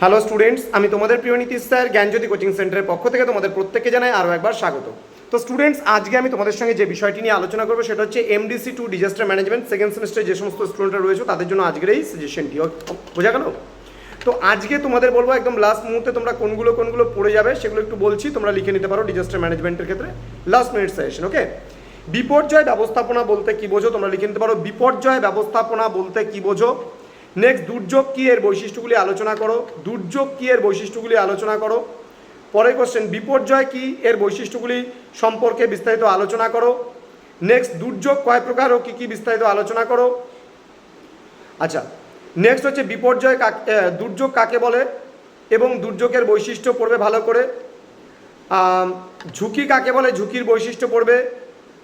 Hello students আমি তোমাদের প্রিয় নীতিশ স্যার, জ্ঞানজ্যোতি কোচিং সেন্টারের পক্ষ থেকে তোমাদের প্রত্যেককে জানাই আরও একবার স্বাগত। তো স্টুডেন্টস আজকে আমি তোমাদের সঙ্গে যে বিষয়টি নিয়ে আলোচনা করব সেটা হচ্ছে MDC two disaster management second সেমিস্টারে যে সমস্ত স্টুডেন্টরা রয়েছে, তাদের জন্য আজকের এই সাজেশনটি বোঝা গেল? তো আজকে তোমাদের বলব একদম লাস্ট মুহূর্তে তোমরা কোনগুলো কোনগুলো পড়ে যাবে সেগুলো একটু বলছি, তোমরা লিখে নিতে পারো ডিজাস্টার ম্যানেজমেন্টের ক্ষেত্রে। লাস্ট মিনিট সাজেশন ওকে বিপর্যয় ব্যবস্থাপনা বলতে কি বোঝো? তোমরা লিখে নিতে পারো। বিপর্যয় ব্যবস্থাপনা বলতে কি বোঝো? নেক্সট দুর্যোগ কী এর বৈশিষ্ট্যগুলি আলোচনা করো? দুর্যোগ কী এর বৈশিষ্ট্যগুলি আলোচনা করো? পরের কোশ্চেন বিপর্যয় কী এর বৈশিষ্ট্যগুলি সম্পর্কে বিস্তারিত আলোচনা করো? নেক্সট দুর্যোগ কয় প্রকার ও কী কী বিস্তারিত আলোচনা করো? আচ্ছা নেক্সট হচ্ছে বিপর্যয় কাক দুর্যোগ কাকে বলে? এবং দুর্যোগের বৈশিষ্ট্য পড়বে ভালো করে। ঝুঁকি কাকে বলে? ঝুঁকির বৈশিষ্ট্য পড়বে।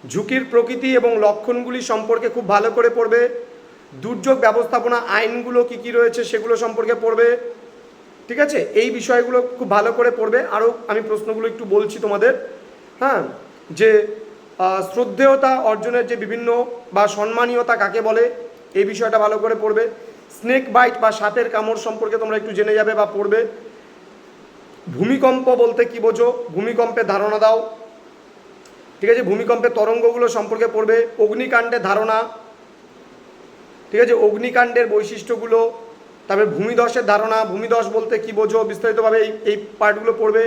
ঝুঁকির প্রকৃতি এবং লক্ষণগুলি সম্পর্কে খুব ভালো করে পড়বে। দুর্যোগ ব্যবস্থাপনা আইনগুলো কি কি রয়েছে সেগুলো সম্পর্কে পড়বে। ঠিক আছে? এই বিষয়গুলো খুব ভালো করে পড়বে। আরও আমি প্রশ্নগুলো একটু বলছি তোমাদের। হ্যাঁ? যে শ্রদ্ধেয়তা অর্জনের যে বিভিন্ন বা সম্মানীয়তা কাকে বলে, এই বিষয়টা ভালো করে পড়বে। স্নেক বাইট বা সাপের কামড় সম্পর্কে তোমরা একটু জেনে যাবে বা পড়বে। ভূমিকম্প বলতে কি বোঝো? ভূমিকম্পের ধারণা দাও। ঠিক আছে? ভূমিকম্পের তরঙ্গগুলো সম্পর্কে পড়বে। অগ্নিকাণ্ডের ধারণা ঠিক আছে, অগ্নিকাণ্ডের বৈশিষ্ট্যগুলো, তারপরে ভূমিধসের ধারণা, ভূমিধস বলতে কি বোঝো, বিস্তারিতভাবে এই এই পার্টগুলো পড়বে।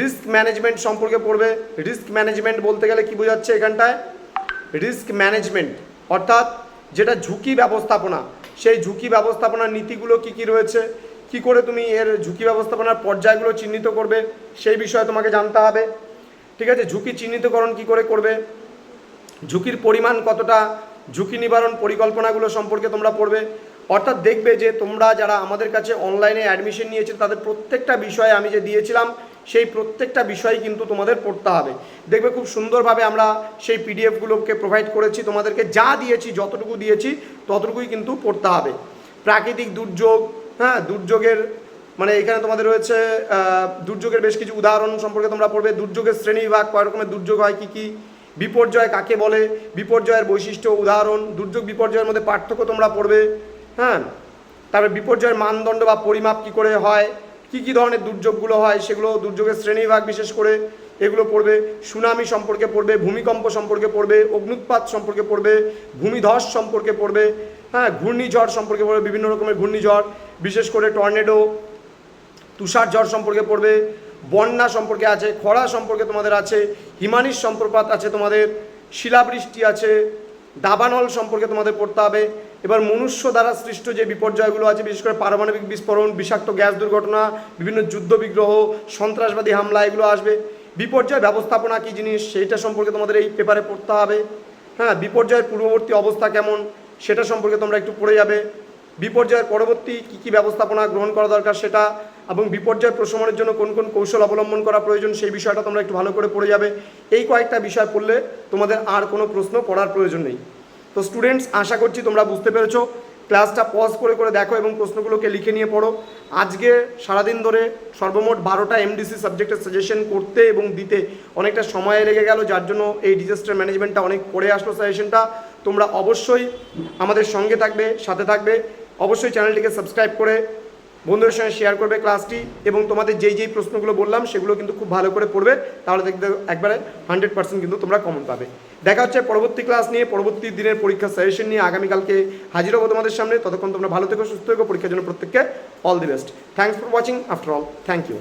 রিস্ক ম্যানেজমেন্ট সম্পর্কে পড়বে। রিস্ক ম্যানেজমেন্ট বলতে গেলে কি বোঝাচ্ছে এখানটায়? রিস্ক ম্যানেজমেন্ট, অর্থাৎ যেটা ঝুঁকি ব্যবস্থাপনা, সেই ঝুঁকি ব্যবস্থাপনার নীতিগুলো কি কি রয়েছে? কি করে তুমি এর ঝুঁকি ব্যবস্থাপনার পর্যায়গুলো চিহ্নিত করবে? সেই বিষয়ে তোমাকে জানতে হবে। ঠিক আছে, ঝুঁকি চিহ্নিতকরণ কি করে করবে? ঝুঁকির পরিমাণ কতটা? ঝুঁকি নিবারণ পরিকল্পনাগুলো সম্পর্কে তোমরা পড়বে। অর্থাৎ দেখবে যে তোমরা যারা আমাদের কাছে অনলাইনে অ্যাডমিশন নিয়েছে, তাদের প্রত্যেকটা বিষয়ে আমি যে দিয়েছিলাম, সেই প্রত্যেকটা বিষয় কিন্তু তোমাদের পড়তে হবে। দেখবে খুব সুন্দরভাবে আমরা সেই পিডিএফগুলোকে প্রোভাইড করেছি, তোমাদেরকে যা দিয়েছি, যতটুকু দিয়েছি, ততটুকুই কিন্তু পড়তে হবে। প্রাকৃতিক দুর্যোগ হ্যাঁ দুর্যোগের মানে এখানে তোমাদের রয়েছে দুর্যোগের বেশ কিছু উদাহরণ সম্পর্কে তোমরা পড়বে। দুর্যোগের শ্রেণীবিভাগ, কয় রকমের দুর্যোগ হয়, কী কী? বিপর্যয় কাকে বলে? বিপর্যয়ের বৈশিষ্ট্য, উদাহরণ, দুর্যোগ বিপর্যয়ের মধ্যে পার্থক্য তোমরা পড়বে। হ্যাঁ? তারপরে বিপর্যয়ের মানদণ্ড বা পরিমাপ কী করে হয়? কী কী ধরনের দুর্যোগগুলো হয়? সেগুলো দুর্যোগের শ্রেণীবিভাগ বিশেষ করে এগুলো পড়বে। সুনামি সম্পর্কে পড়বে, ভূমিকম্প সম্পর্কে পড়বে, অগ্নুৎপাত সম্পর্কে পড়বে, ভূমিধস সম্পর্কে পড়বে হ্যাঁ? ঘূর্ণিঝড় সম্পর্কে পড়বে, বিভিন্ন রকমের ঘূর্ণিঝড়, বিশেষ করে টর্নেডো তুষার ঝড় সম্পর্কে পড়বে বন্যা সম্পর্কে আছে, খরা সম্পর্কে তোমাদের আছে, হিমানিস সম্পর্কাত আছে তোমাদের, শিলাবৃষ্টি আছে, দাবানল সম্পর্কে তোমাদের পড়তে হবে। এবার মনুষ্য দ্বারা সৃষ্ট যে বিপর্যয়গুলো আছে, বিশেষ করে পারমাণবিক বিস্ফোরণ, বিষাক্ত গ্যাস দুর্ঘটনা, বিভিন্ন যুদ্ধ বিগ্রহ, সন্ত্রাসবাদী হামলা, এগুলো আসবে। বিপর্যয় ব্যবস্থাপনা কী জিনিস, সেইটা সম্পর্কে তোমাদের এই পেপারে পড়তে হবে। হ্যাঁ বিপর্যয়ের পূর্ববর্তী অবস্থা কেমন, সেটা সম্পর্কে তোমরা একটু পড়ে যাবে। বিপর্যয়ের পরবর্তী কী কী ব্যবস্থাপনা গ্রহণ করা দরকার, সেটা এবং বিপর্যয় প্রশমনের জন্য কোন কোন কৌশল অবলম্বন করা প্রয়োজন সেই বিষয়টা তোমরা একটু ভালো করে পড়ে যাবে। এই কয়েকটা বিষয় পড়লে তোমাদের আর কোনো প্রশ্ন পড়ার প্রয়োজন নেই। তো স্টুডেন্টস আশা করছি তোমরা বুঝতে পেরেছ। ক্লাসটা পজ করে করে দেখো এবং প্রশ্নগুলোকে লিখে নিয়ে পড়ো। আজকে সারাদিন ধরে সর্বমোট বারোটা এমডিসি সাবজেক্টের সাজেশন করতে এবং দিতে অনেকটা সময় লেগে গেল, যার জন্য এই ডিজাস্টার ম্যানেজমেন্টটা অনেক পড়ে আসলো সাজেশনটা তোমরা অবশ্যই আমাদের সঙ্গে থাকবে, সাথে থাকবে। অবশ্যই চ্যানেলটিকে সাবস্ক্রাইব করে বন্ধুদের সঙ্গে শেয়ার করবে ক্লাসটি এবং তোমাদের যেই যেই প্রশ্নগুলো বললাম, সেগুলো কিন্তু খুব ভালো করে পড়বে, তাহলে দেখবে একবারে হান্ড্রেড পার্সেন্ট কিন্তু তোমরা কমন পাবে। দেখা হচ্ছে পরবর্তী ক্লাস নিয়ে, পরবর্তী দিনের পরীক্ষার সাজেশন নিয়ে। আগামীকালকে হাজির হব তোমাদের সামনে। ততক্ষণ তোমরা ভালো থেকো, সুস্থ থেকো। পরীক্ষার জন্য প্রত্যেককে all the best thanks for watching after all thank you